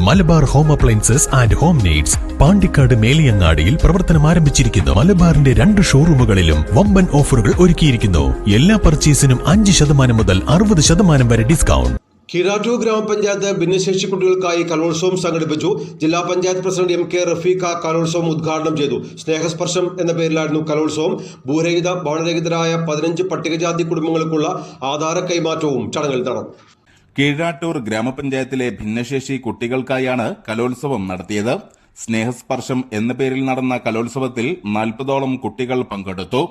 Malabar home appliances and home needs Pandikkad മേലിയങ്ങാടിയിൽ പ്രവർത്തനം ആരംഭിച്ചിരിക്കുന്നു. മലബാറിന്റെ രണ്ട് ഷോറൂമുകളിലും വമ്പൻ ഓഫറുകൾ ഒരുക്കിയിരിക്കുന്നു. എല്ലാ പർച്ചേസിനും അഞ്ച് ശതമാനം മുതൽ അറുപത് ശതമാനം വരെ ഡിസ്കൗണ്ട്. കിരാറ്റൂർ ഗ്രാമപഞ്ചായത്ത് ഭിന്നശേഷി കുട്ടികൾക്കായി കലോത്സവം സംഘടിപ്പിച്ചു. ജില്ലാ panchayat president M K Rafeeqa കലോത്സവം ഉദ്ഘാടനം ചെയ്തു. സ്നേഹസ്പർശം എന്ന പേരിലായിരുന്നു കലോത്സവം. ഭൂരഹിത ഭവനരഹിതരായ പതിനഞ്ച് പട്ടികജാതി കുടുംബങ്ങൾക്കുള്ള ആധാര കൈമാറ്റവും ചടങ്ങിൽ നടന്നു. കീഴാട്ടൂർ ഗ്രാമപഞ്ചായത്തിലെ ഭിന്നശേഷി കുട്ടികൾക്കായാണ് കലോത്സവം നടത്തിയത്. സ്നേഹസ്പർശം എന്ന പേരിൽ നടന്ന കലോത്സവത്തിൽ നാൽപ്പതോളം കുട്ടികൾ പങ്കെടുത്തു.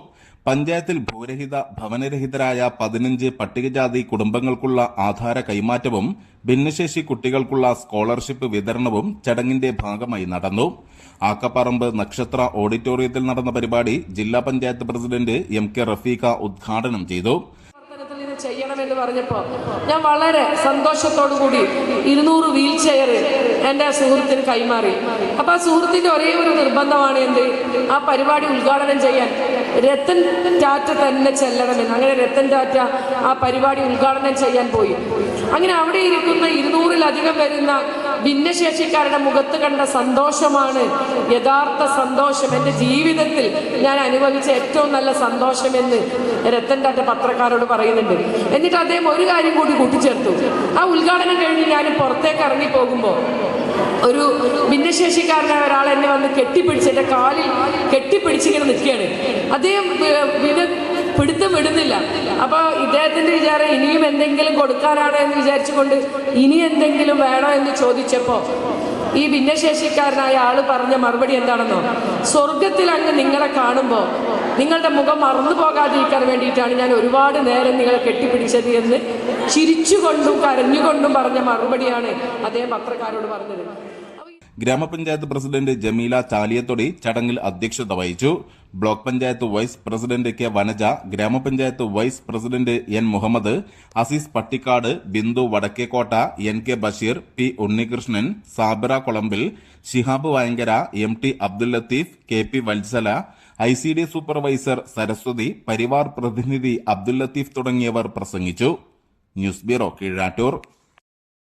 പഞ്ചായത്തിൽ ഭൂരഹിത ഭവനരഹിതരായ പതിനഞ്ച് പട്ടികജാതി കുടുംബങ്ങൾക്കുള്ള ആധാര കൈമാറ്റവും ഭിന്നശേഷി കുട്ടികൾക്കുള്ള സ്കോളർഷിപ്പ് വിതരണവും ചടങ്ങിന്റെ ഭാഗമായി നടന്നു. ആക്കപ്പറമ്പ് നക്ഷത്ര ഓഡിറ്റോറിയത്തിൽ നടന്ന പരിപാടി ജില്ലാ panchayat president M K Rafeeqa ഉദ്ഘാടനം ചെയ്തു. ചെയ്യണമെന്ന് പറഞ്ഞപ്പോൾ ഞാൻ വളരെ സന്തോഷത്തോടു കൂടി ഇരുന്നൂറ് വീൽ ചെയർ എന്റെ സുഹൃത്തിന് കൈമാറി. അപ്പൊ ആ സുഹൃത്തിന്റെ ഒരേ ഒരു നിർബന്ധമാണ് എന്ത്? ആ പരിപാടി ഉദ്ഘാടനം ചെയ്യാൻ രത്തൻ ടാറ്റ തന്നെ ചെല്ലണമെന്ന്. അങ്ങനെ രത്തൻ ടാറ്റ ആ പരിപാടി ഉദ്ഘാടനം ചെയ്യാൻ പോയി. അങ്ങനെ അവിടെ ഇരിക്കുന്ന ഇരുന്നൂറിലധികം വരുന്ന ഭിന്നശേഷിക്കാരുടെ മുഖത്ത് കണ്ട സന്തോഷമാണ് യഥാർത്ഥ സന്തോഷം. എന്റെ ജീവിതത്തിൽ ഞാൻ അനുഭവിച്ച ഏറ്റവും നല്ല സന്തോഷമെന്ന് രത്തൻ ടാറ്റ പത്രക്കാരോട് പറയുന്നുണ്ട്. എന്നിട്ട് അദ്ദേഹം ഒരു കാര്യം കൂടി കൂട്ടിച്ചേർത്തു. ആ ഉദ്ഘാടനം കഴിഞ്ഞ് ഞാൻ പുറത്തേക്ക് ഇറങ്ങി പോകുമ്പോൾ ഒരു ഭിന്നശേഷിക്കാരനായ ഒരാൾ എന്നെ വന്ന് കെട്ടിപ്പിടിച്ച് എന്റെ കാലിൽ കെട്ടിപ്പിടിച്ചിങ്ങനെ നിൽക്കുകയാണ്. അദ്ദേഹം വി- പിടുത്തം വിടുന്നില്ല അപ്പോൾ ഇദ്ദേഹത്തിന്റെ വിചാരം ഇനിയും എന്തെങ്കിലും കൊടുക്കാനാണോ എന്ന് വിചാരിച്ചുകൊണ്ട് ഇനി എന്തെങ്കിലും വേണോ എന്ന് ചോദിച്ചപ്പോൾ ഈ ഭിന്നശേഷിക്കാരനായ ആൾ പറഞ്ഞ മറുപടി എന്താണെന്നോ? സ്വർഗത്തിൽ അങ്ങ് നിങ്ങളെ കാണുമ്പോൾ നിങ്ങളുടെ മുഖം മറന്നു പോകാതിരിക്കാൻ വേണ്ടിയിട്ടാണ് ഞാൻ ഒരുപാട് നേരം നിങ്ങളെ കെട്ടിപ്പിടിച്ചത് എന്ന് ചിരിച്ചുകൊണ്ടും കരഞ്ഞുകൊണ്ടും പറഞ്ഞ മറുപടിയാണ് അദ്ദേഹം പത്രക്കാരോട് പറഞ്ഞത്. ഗ്രാമപഞ്ചായത്ത് പ്രസിഡന്റ് ജമീല ചാലിയത്തൊടി ചടങ്ങിൽ അധ്യക്ഷത വഹിച്ചു. Block panchayat vice president K Vanaja ഗ്രാമപഞ്ചായത്ത് vice president N Muhammad Azeez Pattikkad Bindu Vadakkekotta N K Basheer P Unnikrishnan Sabira Kolambil Shihab Vayankara M T Abdul Latheef K P Vatsala I C D supervisor Saraswathi Parivar പ്രതിനിധി അബ്ദുൽ ലത്തീഫ് തുടങ്ങിയവർ പ്രസംഗിച്ചു. News bureau Keezhattur.